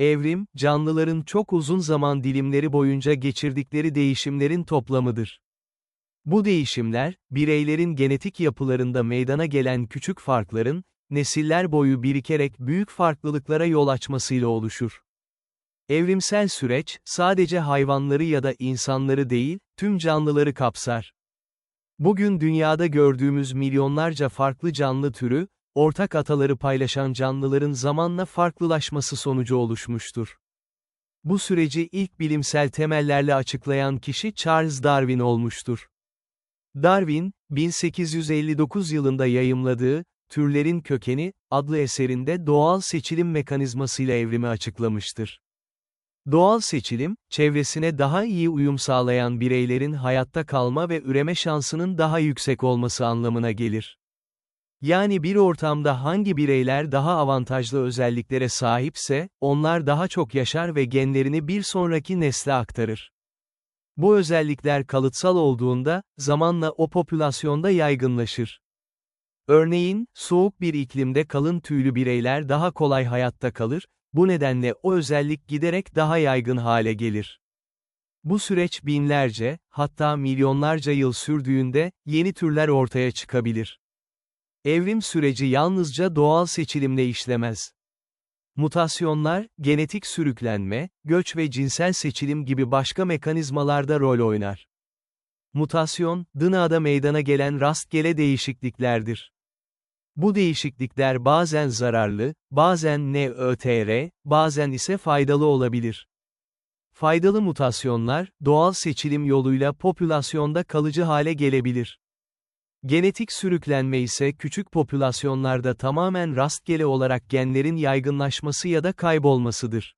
Evrim, canlıların çok uzun zaman dilimleri boyunca geçirdikleri değişimlerin toplamıdır. Bu değişimler, bireylerin genetik yapılarında meydana gelen küçük farkların, nesiller boyu birikerek büyük farklılıklara yol açmasıyla oluşur. Evrimsel süreç, sadece hayvanları ya da insanları değil, tüm canlıları kapsar. Bugün dünyada gördüğümüz milyonlarca farklı canlı türü, ortak ataları paylaşan canlıların zamanla farklılaşması sonucu oluşmuştur. Bu süreci ilk bilimsel temellerle açıklayan kişi Charles Darwin olmuştur. Darwin, 1859 yılında yayımladığı Türlerin Kökeni adlı eserinde doğal seçilim mekanizmasıyla evrimi açıklamıştır. Doğal seçilim, çevresine daha iyi uyum sağlayan bireylerin hayatta kalma ve üreme şansının daha yüksek olması anlamına gelir. Yani bir ortamda hangi bireyler daha avantajlı özelliklere sahipse, onlar daha çok yaşar ve genlerini bir sonraki nesle aktarır. Bu özellikler kalıtsal olduğunda, zamanla o popülasyonda yaygınlaşır. Örneğin, soğuk bir iklimde kalın tüylü bireyler daha kolay hayatta kalır, bu nedenle o özellik giderek daha yaygın hale gelir. Bu süreç binlerce, hatta milyonlarca yıl sürdüğünde, yeni türler ortaya çıkabilir. Evrim süreci yalnızca doğal seçilimle işlemez. Mutasyonlar, genetik sürüklenme, göç ve cinsel seçilim gibi başka mekanizmalarda rol oynar. Mutasyon, DNA'da meydana gelen rastgele değişikliklerdir. Bu değişiklikler bazen zararlı, bazen nötr, bazen ise faydalı olabilir. Faydalı mutasyonlar, doğal seçilim yoluyla popülasyonda kalıcı hale gelebilir. Genetik sürüklenme ise küçük popülasyonlarda tamamen rastgele olarak genlerin yaygınlaşması ya da kaybolmasıdır.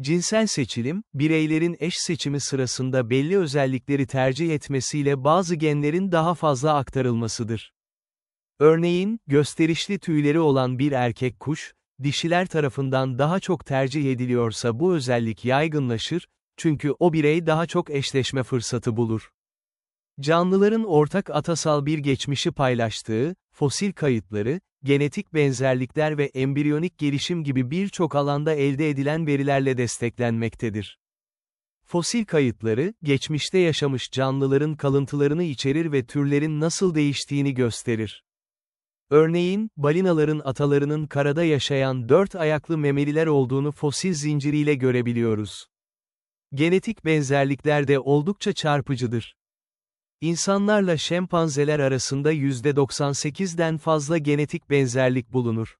Cinsel seçilim, bireylerin eş seçimi sırasında belli özellikleri tercih etmesiyle bazı genlerin daha fazla aktarılmasıdır. Örneğin, gösterişli tüyleri olan bir erkek kuş, dişiler tarafından daha çok tercih ediliyorsa bu özellik yaygınlaşır, çünkü o birey daha çok eşleşme fırsatı bulur. Canlıların ortak atasal bir geçmişi paylaştığı, fosil kayıtları, genetik benzerlikler ve embriyonik gelişim gibi birçok alanda elde edilen verilerle desteklenmektedir. Fosil kayıtları, geçmişte yaşamış canlıların kalıntılarını içerir ve türlerin nasıl değiştiğini gösterir. Örneğin, balinaların atalarının karada yaşayan dört ayaklı memeliler olduğunu fosil zinciriyle görebiliyoruz. Genetik benzerlikler de oldukça çarpıcıdır. İnsanlarla şempanzeler arasında %98'den fazla genetik benzerlik bulunur.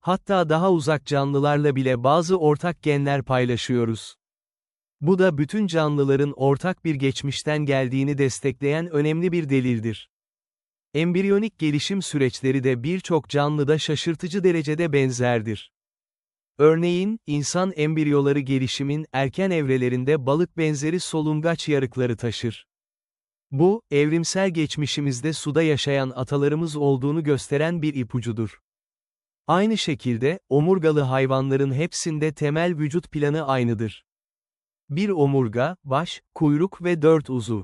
Hatta daha uzak canlılarla bile bazı ortak genler paylaşıyoruz. Bu da bütün canlıların ortak bir geçmişten geldiğini destekleyen önemli bir delildir. Embriyonik gelişim süreçleri de birçok canlıda şaşırtıcı derecede benzerdir. Örneğin, insan embriyoları gelişimin erken evrelerinde balık benzeri solungaç yarıkları taşır. Bu, evrimsel geçmişimizde suda yaşayan atalarımız olduğunu gösteren bir ipucudur. Aynı şekilde, omurgalı hayvanların hepsinde temel vücut planı aynıdır. Bir omurga, baş, kuyruk ve dört uzuv.